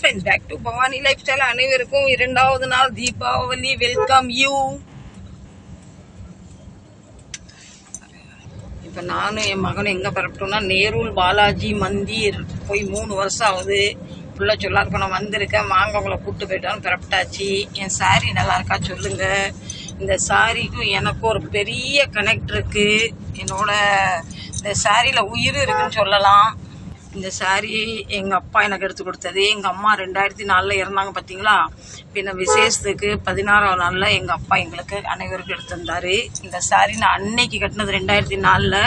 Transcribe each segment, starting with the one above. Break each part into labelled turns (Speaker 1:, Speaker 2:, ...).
Speaker 1: Friends back to Bhavani lifestyle அனைவருக்கும் இரண்டாவது நாள் தீபாவளி வெல்கம் யூ இப்போ நானும் என் மகனும் எங்கே பரப்பிட்டோம்னா நேருல் பாலாஜி மந்திர் போய் மூணு வருஷம் ஆகுது. புள்ள சொல்லா இருக்க நான் வந்திருக்கேன் வாங்க உங்களை கூப்பிட்டு போயிட்டாலும் பரப்பிட்டாச்சு என் சாரி நல்லா இருக்கா சொல்லுங்க. இந்த சாரிக்கும் எனக்கும் ஒரு பெரிய கனெக்ட் இருக்குது என்னோட இந்த சாரியில் உயிர் இருக்குன்னு சொல்லலாம். இந்த சாரீ எங்கள் அப்பா எனக்கு எடுத்து கொடுத்தது. எங்கள் அம்மா ரெண்டாயிரத்தி நாலில் இறந்தாங்க பார்த்தீங்களா பின்ன விசேஷத்துக்கு பதினாறாம் நாளில் எங்கள் அப்பா எங்களுக்கு அனைவருக்கும் எடுத்துருந்தாரு இந்த சாரீ நான் அன்னைக்கு கட்டினது ரெண்டாயிரத்தி நாலில்.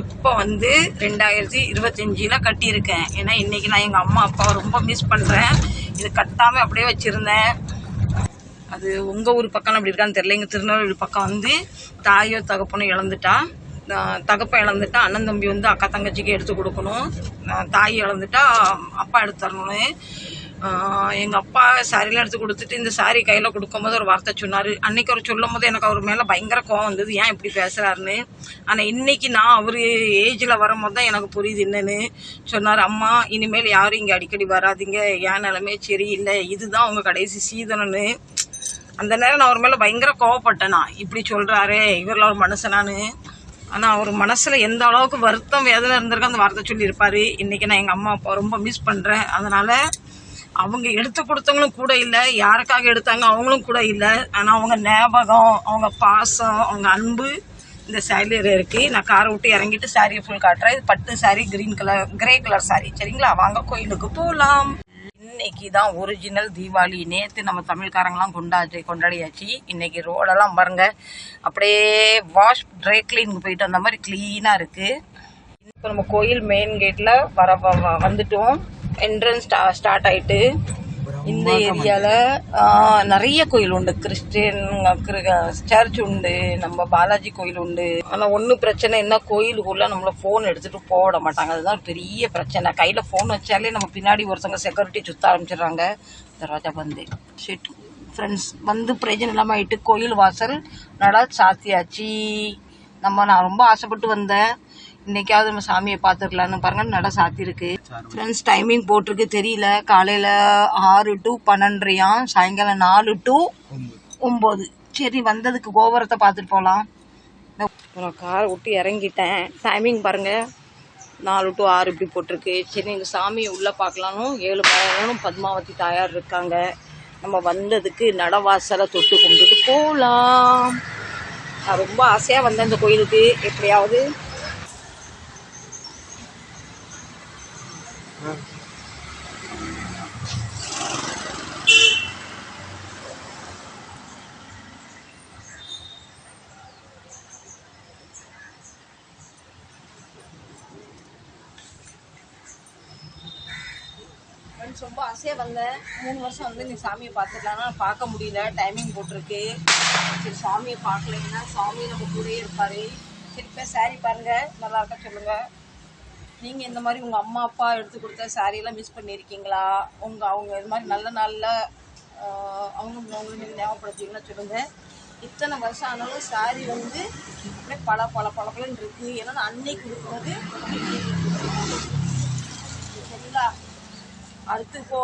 Speaker 1: இப்போ வந்து ரெண்டாயிரத்தி இருபத்தஞ்சில் கட்டியிருக்கேன். ஏன்னா இன்றைக்கி நான் எங்கள் அம்மா அப்பாவை ரொம்ப மிஸ் பண்ணுறேன் இது கட்டாமல் அப்படியே வச்சுருந்தேன். அது உங்கள் ஊர் பக்கம் அப்படி இருக்கான்னு தெரியல. எங்கள் திருநெல்வேலி பக்கம் வந்து தாயோ தகப்பனோ இழந்துட்டா. தகப்பை இழந்துட்டா அண்ணன் தம்பி வந்து அக்கா தங்கச்சிக்கு எடுத்து கொடுக்கணும். தாய் இழந்துட்டா அப்பா எடுத்து தரணும்னு. எங்கள் அப்பா சாரிலாம் எடுத்து கொடுத்துட்டு இந்த சாரி கையில் கொடுக்கும்போது ஒரு வார்த்தை சொன்னார். அன்னைக்கு அவர் சொல்லும் போது எனக்கு அவர் மேலே பயங்கர கோவம் வந்தது. ஏன் இப்படி பேசுகிறாருன்னு ஆனால் இன்னைக்கு நான் அவர் ஏஜில் வரும்போது தான் எனக்கு புரியுது என்னன்னு சொன்னார். அம்மா இனிமேல் யாரும் இங்கே அடிக்கடி வராதீங்க. என் நிலமே சரியில்லை. இதுதான் உங்கள் கடைசி சீதனன்னு அந்த நேரம் நான் அவர் மேலே பயங்கர கோவப்பட்டேன் நான். இப்படி சொல்கிறாரே இவரில் ஒரு மனுஷனான்னு. ஆனால் அவர் மனசில் எந்த அளவுக்கு வருத்தம் வேதனை இருந்திருக்கோ அந்த வார்த்தை சொல்லியிருப்பார். இன்றைக்கி நான் எங்கள் அம்மா அப்பா ரொம்ப மிஸ் பண்ணுறேன் அதனால் அவங்க எடுத்து கொடுத்தவங்களும் கூட இல்லை. யாருக்காக எடுத்தாங்க அவங்களும் கூட இல்லை. ஆனால் அவங்க ஞாபகம் அவங்க பாசம் அவங்க அன்பு இந்த சாரியில் இருக்குது நான் காரை விட்டு இறங்கிட்டு சாரியை ஃபுல் காட்டுறேன். இது பட்டு sari green colour grey colour sari சரிங்களா? வாங்க கோயிலுக்கு போகலாம் இன்னைக்கு தான் ஒரிஜினல் தீபாவளி. நேற்று நம்ம தமிழ்காரங்களாம் கொண்டாடி கொண்டாடியாச்சு. இன்னைக்கு ரோடெல்லாம் பாருங்க. அப்படியே வாஷ் ட்ரை கிளீனுக்கு போயிட்டு அந்த மாதிரி க்ளீனாக இருக்கு. இப்போ நம்ம கோயில் மெயின் கேட்டில் வர வ- வ- வந்துட்டோம். என்ட்ரன்ஸ் ஸ்டா ஸ்டார்ட் ஆயிட்டு. இந்த ஏரியாவில் நிறைய கோயில் உண்டு கிறிஸ்டியன் சர்ச் உண்டு. நம்ம பாலாஜி கோயில் உண்டு. ஆனால் ஒன்றும் பிரச்சனை என்ன கோயிலுக்குள்ள நம்மள ஃபோன் எடுத்துட்டு போட மாட்டாங்க. அதுதான் பெரிய பிரச்சனை. கையில் ஃபோன் வச்சாலே நம்ம பின்னாடி ஒருத்தவங்க செக்யூரிட்டி சுத்த ஆரம்பிச்சிடுறாங்க. தர்வாஜா வந்து ஷிட் ஃப்ரெண்ட்ஸ் வந்து பிரயோஜனம் இல்லாமல் ஆயிட்டு கோயில் வாசல் நட சாத்தியாச்சு. நம்ம நான் ரொம்ப ஆசைப்பட்டு வந்தேன். இன்னைக்காவது நம்ம சாமியை பார்த்துருக்கலான்னு பாருங்க. நட சாத்தியிருக்கு. ஃப்ரெண்ட்ஸ் டைமிங் போட்டிருக்கு. தெரியல. காலையில் ஆறு டு பன்னெண்டரையாம் சாயங்காலம் நாலு டு ஒம்பது சரி வந்ததுக்கு கோபுரத்தை பார்த்துட்டு போகலாம் அப்புறம் காரை விட்டு இறங்கிட்டேன். டைமிங் பாருங்கள் நாலு டு ஆறு இப்படி போட்டிருக்கு. சரி எங்கள் சாமியை உள்ளே பார்க்கலானும் ஏழு மரம் பத்மாவதி தாயார் இருக்காங்க. நம்ம வந்ததுக்கு நடவாசலை தொட்டு கும்பிட்டு போகலாம் நான் ரொம்ப ஆசையாக வந்தேன் இந்த கோயிலுக்கு. எப்படியாவது ஃப்ரெண்ட்ஸ் ரொம்ப ஆசையாக வந்தேன். மூணு வருஷம் வந்து நீ சாமியை பார்த்துக்கலாம்னா பார்க்க முடியல. டைமிங் போட்டிருக்கு. சரி சாமியை பார்க்கலைன்னா சாமி நம்ம கூடயே இருப்பார். சரி இப்போ சாரி பாருங்க. நல்லா இருக்க சொல்லுங்க. நீங்கள் இந்த மாதிரி உங்கள் அம்மா அப்பா எடுத்து கொடுத்த சாரியெல்லாம் மிஸ் பண்ணியிருக்கீங்களா உங்கள் அவங்க இது மாதிரி நல்ல நாளில் அவங்க அவங்களை நீங்கள் ஞாபகப்படுத்துவீங்களா சொல்லுங்கள் இத்தனை வருஷம் ஆனாலும் சாரி வந்து அப்படியே பல பல பளபளன்னு இருக்குது ஏன்னா நான் அன்னைக்கு கொடுக்குறது சரிங்களா அடுத்து போ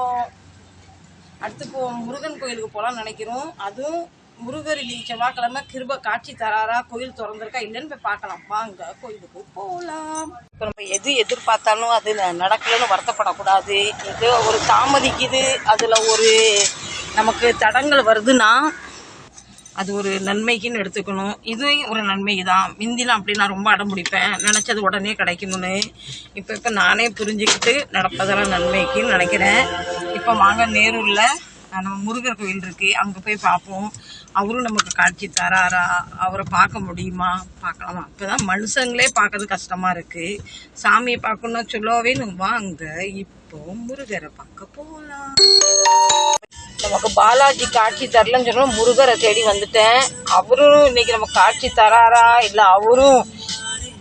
Speaker 1: அடுத்து போ முருகன் கோயிலுக்கு போகலாம்னு நினைக்கிறோம். அதுவும் முருகர் இன்னைக்கு செவ்வாய்க்கிழமை கிருப காட்சி தராரா? கோயில் திறந்திருக்கா இல்லைன்னு போய் பார்க்கலாம். வாங்க கோயிலுக்கு போகலாம் இப்போ நம்ம எது எதிர்பார்த்தாலும் அது நடக்கலன்னு வருத்தப்படக்கூடாது. இது ஒரு தாமதிக்குது. அதில் ஒரு நமக்கு தடங்கள் வருதுன்னா அது ஒரு நன்மைக்குன்னு எடுத்துக்கணும். இதுவும் ஒரு நன்மை தான் முந்திலாம் அப்படி நான் ரொம்ப அடம் பிடிப்பேன். நினச்சது உடனே கிடைக்கணும்னு இப்போ இப்போ நானே புரிஞ்சுக்கிட்டு நடப்பதெல்லாம் நன்மைக்குன்னு நினைக்கிறேன். இப்போ வாங்க நேரூரில் நம்ம முருகர் கோயில் இருக்கு. அங்கே போய் பார்ப்போம். அவரும் நமக்கு காட்சி தராரா? அவரை பார்க்க முடியுமா? பார்க்கலாமா. இப்போதான் மனுஷங்களே பார்க்கறது கஷ்டமா இருக்கு. சாமியை பார்க்கணும்னா சொல்லவே வாங்க. இப்போ முருகரை பார்க்க போகலாம் நமக்கு பாலாஜி காட்சி தரலன்னு சொன்னா முருகரை தேடி வந்துட்டேன். அவரும் இன்னைக்கு நமக்கு காட்சி தராரா? இல்ல அவரும்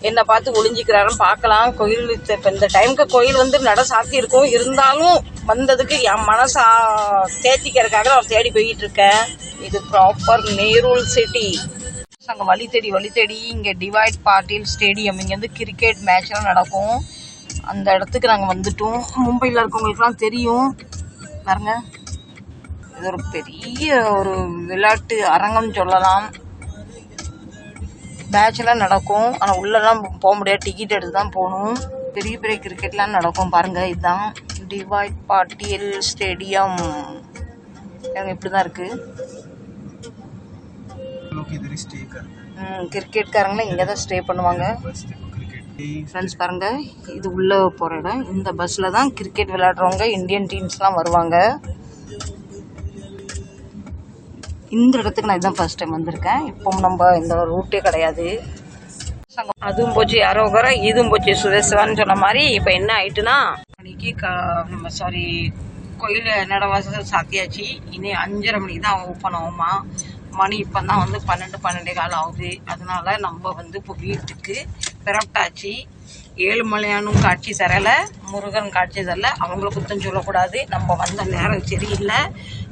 Speaker 1: என்னை பார்த்து ஒளிஞ்சிக்கிறாருன்னு பார்க்கலாம். கோயில் இப்போ இந்த டைமுக்கு கோயில் வந்து நட சாத்தி இருக்கும் இருந்தாலும் வந்ததுக்கு என் மனசை தேத்திக்கிறதுக்காக நான் தேடி போயிட்டு இருக்கேன் இது ப்ராப்பர் நேருல் சிட்டி அங்கே வழி தேடி வழி தேடி இங்கே டிவைட் பாட்டில் ஸ்டேடியம் இங்கேருந்து கிரிக்கெட் மேட்ச்லாம் நடக்கும். அந்த இடத்துக்கு நாங்கள் வந்துட்டோம். மும்பையில் இருக்கவங்களுக்குலாம் தெரியும். பாருங்க. இது ஒரு பெரிய ஒரு விளையாட்டு அரங்கம் சொல்லலாம். மேட்ச்லாம் நடக்கும். ஆனால் உள்ளெல்லாம் போக முடியாது. டிக்கெட் எடுத்து தான் போகணும். பெரிய பெரிய கிரிக்கெட்லாம் நடக்கும். பாருங்கள் இதுதான். D Y Patil stadium. இப்படி தான் இருக்குது கிரிக்கெட்காரங்களாம் இங்கே தான் ஸ்டே பண்ணுவாங்க. ஃப்ரெண்ட்ஸ் பாருங்கள் இது உள்ளே போகிற இடம். இந்த பஸ்ஸில் தான் கிரிக்கெட் விளையாடுறவங்க இந்தியன் டீம்ஸ்லாம் வருவாங்க. இந்த இடத்துக்கு நான் இதுதான் ஃபஸ்ட் டைம் வந்திருக்கேன். இப்போ நம்ம இந்த ரூட்டே கிடையாது. அதுவும் போச்சு யாரோ இதுவும் போச்சு சுதேசவான்னு சொன்ன மாதிரி இப்போ என்ன ஆயிட்டுன்னா மணிக்கு க நம்ம சாரி கோயில் நடவாசல் சாத்தியாச்சு. இனி அஞ்சரை மணிக்கு தான் ஓப்பன் ஆகுமா மணி இப்போ தான் வந்து பன்னெண்டு பன்னெண்டே காலம் ஆகுது. அதனால நம்ம வந்து இப்போ வீட்டுக்கு பிறப்பிட்டாச்சு. ஏழுமலையானும் காட்சி தரலை முருகன் காட்சி தரல. அவங்கள குத்தம் சொல்லக்கூடாது. நம்ம வந்த நேரம் சரியில்லை.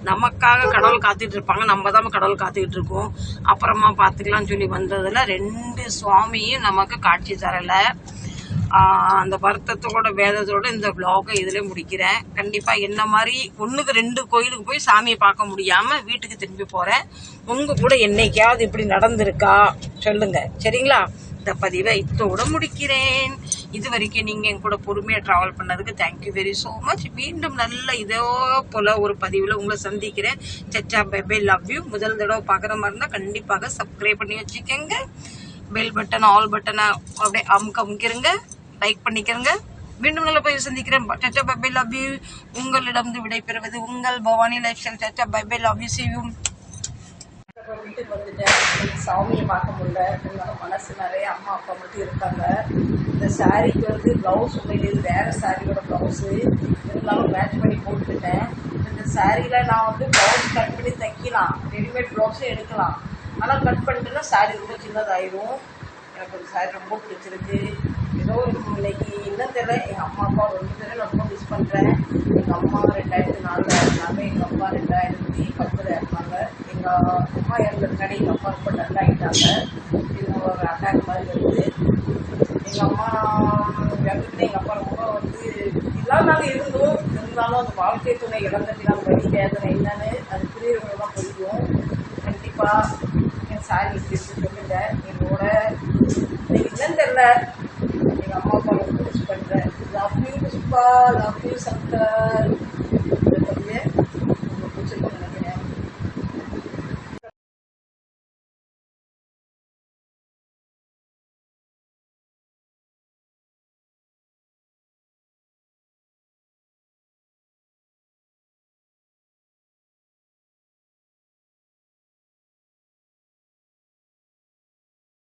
Speaker 1: நமக்காக கடவுள் காத்துக்கிட்டு இருப்பாங்க. நம்ம தான் கடவுள் காத்துக்கிட்டு இருக்கோம். அப்புறமா பார்த்துக்கலாம்னு சொல்லி வந்ததில் ரெண்டு சுவாமியும் நமக்கு காட்சி தரலை. அந்த வருத்தத்தோட வேதத்தோட இந்த விலாகை இதில் முடிக்கிறேன். கண்டிப்பா என்ன மாதிரி ஒண்ணுக்கு ரெண்டு கோயிலுக்கு போய் சாமியை பார்க்க முடியாம வீட்டுக்கு திரும்பி போறேன். உங்க கூட என்னைக்காவது இப்படி நடந்திருக்கா? சொல்லுங்க. சரிங்களா? இந்த பதிவை இத்தோட முடிக்கிறேன். இது வரைக்கும் நீங்க என் கூட பொறுமையா டிராவல் பண்ணதுக்கு தேங்க்யூ வெரி ஸோ மச் மீண்டும் நல்ல இதோ போல ஒரு பதிவில் உங்களை சந்திக்கிறேன். சச்சா பை லவ் யூ முதல் தடவை பார்க்குற மாதிரி இருந்தால் கண்டிப்பாக சப்ஸ்கிரைப் பண்ணி வச்சுக்கோங்க. பெல் பட்டன் ஆல் பட்டனை அப்படியே அமுக்க அமுக்கிருங்க. லைக் பண்ணிக்கிறங்க மீண்டும் நல்ல போய் சந்திக்கிறேன். சச்சா பை லவ் யூ. உங்களிடம் விடைபெறுவது உங்கள் பவானி லைஃப் ஸ்டைல். டச்சா பை லவ் யூ. சிவியும் வீட்டுக்கு வந்துட்டேன் சாமியை பார்க்க முடியல. என்னோட மனசு நிறைய அம்மா அப்பா மட்டும் இருக்காங்க. இந்த சாரீக்கு வந்து ப்ளவுஸ் உண்மையிலேருந்து வேறு சாரியோட ப்ளவுஸு இருந்தாலும் மேட்ச் பண்ணி போட்டுக்கிட்டேன். இந்த சாரியில் நான் வந்து ப்ளவுஸ் கட் பண்ணி தைக்கலாம். ரெடிமேட் ப்ளவுஸும் எடுக்கலாம். ஆனால் கட் பண்ணிட்டுனா சாரி ரொம்ப சின்னதாயிரும். எனக்கு அந்த சாரி ரொம்ப பிடிச்சிருக்கு. ஏதோ ஒரு இன்னைக்கு என்ன தெரியல எங்கள் அம்மா அப்பா ரெண்டு நான் ரொம்ப மிஸ் பண்ணுறேன் எங்கள் அம்மா ரெண்டாயிரத்தி நாலில் இருந்தாங்க எங்கள் அப்பா ரெண்டாயிரத்தி பத்தில் இருந்தாங்க எங்கள் அம்மா இறந்ததுக்காடி எங்கள் அப்பா ரொம்ப டல் ஆகிட்டாங்க இது ஒரு அட்டாக் மாதிரி வருது எங்கள் அம்மா இறந்துட்டு எங்கள் அப்பா ரொம்ப வந்து எல்லாம் நாங்கள் இருந்தோம் இருந்தாலும் அந்த வாழ்க்கை துணை இழந்துட்டு நம்ம வழி வேதனை என்னன்னு அது புரியவங்க தான் புரியும் கண்டிப்பாக என் சாரி சொல்லுங்க. என்னோட என்னன்னு தெரியல. रामापालन कुछ बन रहा है। राफी पुष्पा राफी शंकर तो कुछ